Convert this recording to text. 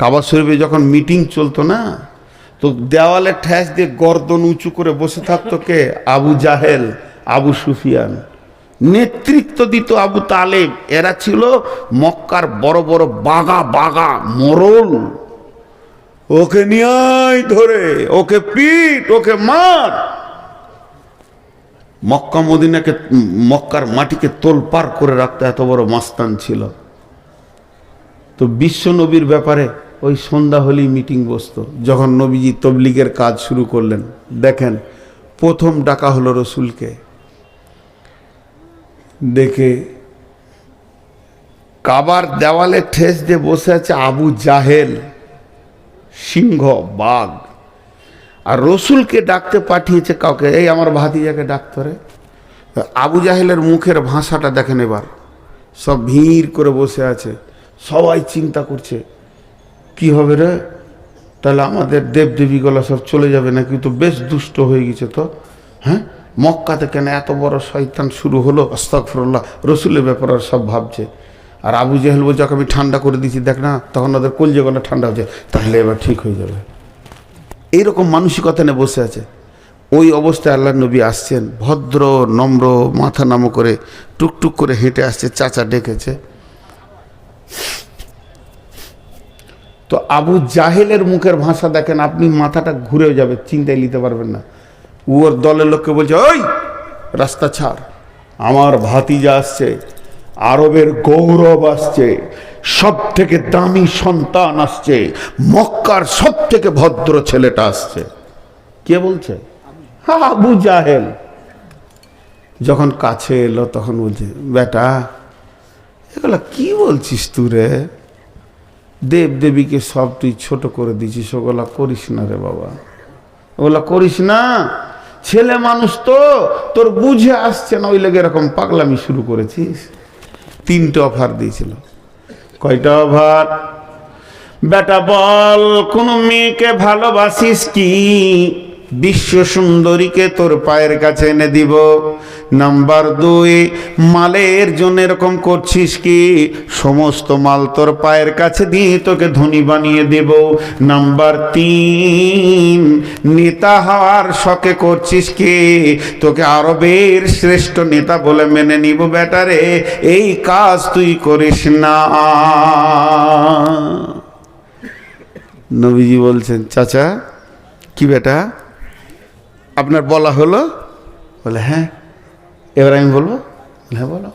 কাবা শরীফে যখন মিটিং চলতো না, তো দেওয়ালে ঠ্যাস দিয়ে গর্দন উঁচু করে বসে থাকতো কে? আবু জাহেল, আবু সুফিয়ান। নেতৃত্ব দিত আবু তালেব। এরা ছিল মক্কার বড় বড় বাগা বাগা মরল। ওকে নিয়াই ধরে, ওকে পিট, ওকে মার। মক্কা মদিনাকে মক্কার মাটিকে তোলপার করে রাখতে এত বড় মাস্তান ছিল। তো বিশ্ব নবীর ব্যাপারে ওই সন্ধ্যা হলেই মিটিং বসত, যখন নবীজি তবলিগের কাজ শুরু করলেন। দেখেন, প্রথম ডাকা হলো রসুলকে। দেখে কাবার দেওয়ালে ঠেস দিয়ে বসে আছে আবু জাহেল, সিংহ, বাঘ। আর রসুলকে ডাকতে পাঠিয়েছে কাউকে, এই আমার ভাতিজাকে ডাক্তারে আবু জাহেলের মুখের ভাষাটা দেখেন এবার। সব ভিড় করে বসে আছে, সবাই চিন্তা করছে কি হবে রে? তাহলে আমাদের দেবদেবীগুলো সব চলে যাবে নাকি? তো বেশ দুষ্ট হয়ে গেছে তো। হ্যাঁ? মক্কাতে কেন এত বড় শয়তান শুরু হলো? আস্তাকফরুল্লাহ রসুলের ব্যাপার আর সব ভাবছে। আর আবু জাহেল বলছে আমি ঠান্ডা করে দিয়েছি, দেখ না, তখন ওদের কলজে গলা ঠান্ডা হচ্ছে। তাহলে এবার ঠিক হয়ে যাবে। এইরকম মানসিকতা নিয়ে বসে আছে। ওই অবস্থায় আল্লাহ নবী আসছেন, ভদ্র, নম্র, মাথা নামো করে টুকটুক করে হেঁটে আসছে, চাচা ডেকেছে। তো আবু জাহেলের মুখের ভাষা দেখেন আপনি মাথাটা ঘুরেও যাবে, চিন্তায় নিতে পারবেন না। ওর দলের লোককে বলছে, ওই, রাস্তা ছাড়। আমার ভাতিজা আসছে, আরবের গৌরব আসছে সব থেকে দামি সন্তান আসছে, মক্কার সব থেকে ভদ্র ছেলেটা আসছে। কে বলছে? হ্যাঁ আবু জাহেল। যখন কাছে এলো তখন বলছে, বেটা, এগুলো কি বলছিস তুই রে? দেব দেবীকে সব তুই ছোট করে দিছিস ওগুলা করিস না রে বাবা। ওগুলা করিস না। ছেলে মানুষ তো, তোর বুঝে আসছে না ওই লেগে এরকম পাগলামি শুরু করেছিস। তিনটে অফার দিয়েছিল। কয়টা অফার বেটা বল, কোন মেয়েকে ভালোবাসিস কি? বিশ্ব সুন্দরীকে তোর পায়ের কাছে এনে দিব। নাম্বার দুই, মালের জন্য এরকম করছিস কি? সমস্ত মাল তোর পায়ের কাছে দিয়ে তোকে ধনী বানিয়ে দেব। নাম্বার তিন নেতা হওয়ার শখে করছিস কি? তোকে আরবের শ্রেষ্ঠ নেতা বলে মেনে নিব বেটারে এই কাজ তুই করিস না। নবীজি বলছেন, চাচা, কি বেটা আপনার বলা হলো? বলে হ্যাঁ। এবার আমি বলব হ্যাঁ বলো।